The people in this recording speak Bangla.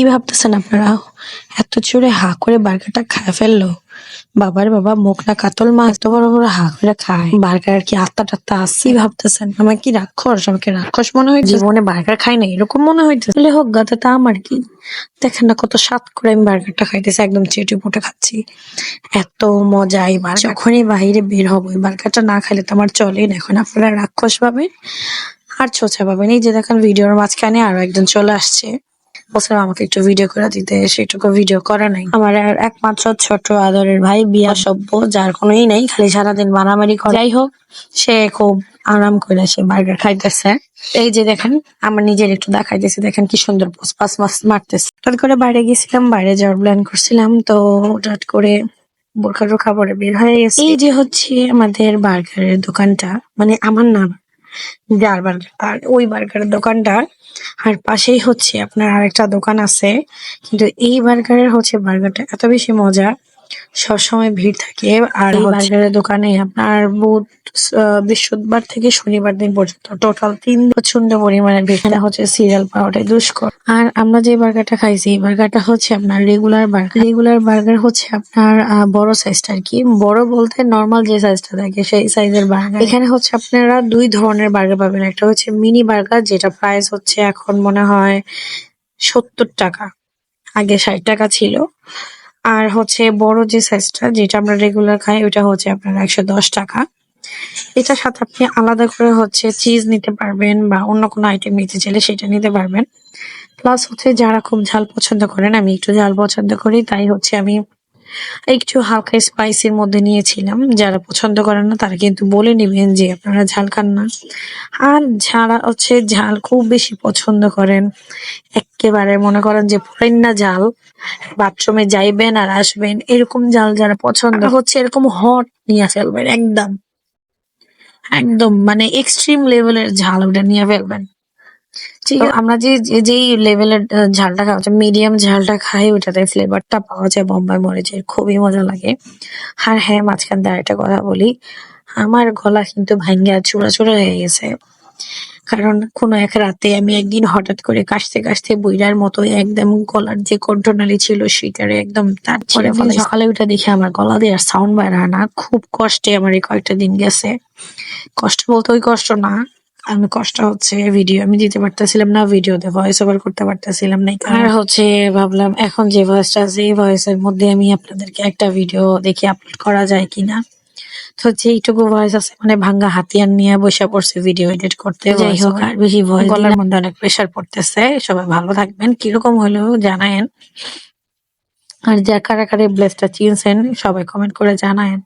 কি ভাবতেছেন আপনারা? এত জোরে হা করে বার্গারটা খায় ফেলল। বাবার বাবা মুখ না কাতল মাছ, এত বড় বড় হা করে খায়। বার্গার কি আত্মা টাত্তা আসি ভাবতেছেন? আমার কি রাক্ষস? আমাকে রাক্ষস মনে হয় জীবনে বার্গার খাই না এরকম মনে হইতেছে? তাহলে হোক গাতে তা আমার কি? দেখেন না কত স্বাদ করে আমি বার্গারটা খাইতেছি, একদম চেটে পুটে খাচ্ছি। এত মজা এই বার্গার যখনই বাইরে বের হব বার্গারটা না খাইলে তো আমার চলেই না। এখন আপনারা রাক্ষস পাবেন আর ছোচা পাবেন এই যে দেখেন, ভিডিওর মাঝখানে আরও একজন চলে আসছে। বলছিল আমাকে একটু ভিডিও করে দিতে, সেটুকু ভিডিও করা নাই। আমার একমাত্র ছোট আদরের ভাই বিয়া সভ্য, যার কোনোই নাই, খালি সারাদিন মারামারি করে। যাই হোক, সে খুব আরাম করে সে বার্গার খাইতেছে। এই যে দেখেন, আমার নিজের একটু দেখাইতেছে, দেখেন কি সুন্দর পোস পাস মাস মারতেছে। হঠাৎ করে বাইরে গেছিলাম, বাইরে যাওয়ার প্ল্যান করছিলাম, তো হঠাৎ করে বোরখা টোরখা পরে বের হয়ে গেছে। এই যে হচ্ছে আমাদের বার্গারের দোকানটা মানে আমার নাম। যার বার্গার আর ওই বার্গারের দোকানটার আর পাশেই হচ্ছে আপনার আরেকটা দোকান আছে। কিন্তু এই বার্গারের হচ্ছে বার্গারটা এত বেশি মজা। সবসময় ভিড় থাকে। আর বার্গারের দোকানে আপনার আহ, বৃহস্পতিবার থেকে শনিবার দিন পর্যন্ত। টোটাল তিন প্রচণ্ড পরিমাণে ভিড়। হচ্ছে সিরিয়াল পাওয়াটাই দুষ্কর। আর আমরা যে বার্গারটা খাইছি, এই বার্গারটা হচ্ছে আপনার রেগুলার বার্গার। রেগুলার বার্গার হচ্ছে আপনার বড় সাইজটা আর কি বড় বলতে নর্মাল যে সাইজটা থাকে, সেই সাইজের বার্গার। এখানে হচ্ছে আপনারা দুই ধরনের বার্গার পাবেন। একটা হচ্ছে মিনি বার্গার, যেটা প্রাইস হচ্ছে এখন মনে হয় সত্তর টাকা। আগে ষাট টাকা ছিল। আর হচ্ছে বড় যে সাইজটা যেটা আমরা রেগুলার খাই ওটা হচ্ছে আপনার একশো দশ টাকা। এটার সাথে আপনি আলাদা করে হচ্ছে চিজ নিতে পারবেন বা অন্য কোনো আইটেম নিতে চাইলে সেটা নিতে পারবেন। প্লাস হচ্ছে যারা খুব ঝাল পছন্দ করেন, আমি একটু ঝাল পছন্দ করি, তাই হচ্ছে আমি একটু হালকা স্পাইসির মধ্যে নিয়েছিলাম। যারা পছন্দ করেন না, তারা কিন্তু বলে নেবেন যে আপনারা ঝাল খান না। আর যারা হচ্ছে ঝাল খুব বেশি পছন্দ করেন, একেবারে মনে করেন যে পুরাই না ঝাল, বাথরুমে যাইবেন আর আসবেন, এরকম ঝাল যারা পছন্দ, হচ্ছে এরকম হট নিয়ে ফেলবেন, একদম। একদম মানে এক্সট্রিম লেভেলের ঝাল ওটা নিয়ে ফেলবেন। ঠিক আছে? আমরা যে যেই লেভেলের ঝালটা খাওয়া মিডিয়াম ঝালটা খাই ওটাতে ফ্লেভারটা পাওয়া যায় বোম্বাই মরিচের খুবই মজা লাগে। আর হ্যাঁ মাঝখান দিয়ে একটা কথা বলি আমার গলা কিন্তু ভাঙ্গা চূড়া চূড়া হয়ে গেছে। কারণ কোনো এক রাতে আমি একদিন হঠাৎ করে কাশতে কাশতে বইরার মতো একদম গলার যে কণ্ঠনালী ছিল সেটারে একদম তারপরে সকালে উঠে দেখে আমার গলা দিয়ে আর সাউন্ড বাইর হয় না। খুব কষ্টে আমার এই কয়েকটা দিন গেছে। কষ্ট বলতে ওই কষ্ট না। আমি কষ্ট হচ্ছে ভিডিও আমি দিতে পারতেছিলাম না ভিডিওতে ভয়েস ওভার করতে পারতেছিলাম না। আর হচ্ছে ভাবলাম এখন যে ভয়েসটা আছে এই ভয়েসের মধ্যে আমি আপনাদেরকে একটা ভিডিও দেখে আপলোড করা যায় কিনা। তো এইটুকু ভয়েস আছে মানে ভাঙ্গা হাতিয়ার নিয়ে বসে পড়ছে ভিডিও এডিট করতে যাই হোক আর বেশি ভয়েস গলার মধ্যে অনেক প্রেশার পড়তেছে সবাই ভালো থাকবেন। কীরকম হলেও জানায়েন। আর যা কারা কারা ব্লেসটা চিনছেন সবাই কমেন্ট করে জানায়েন।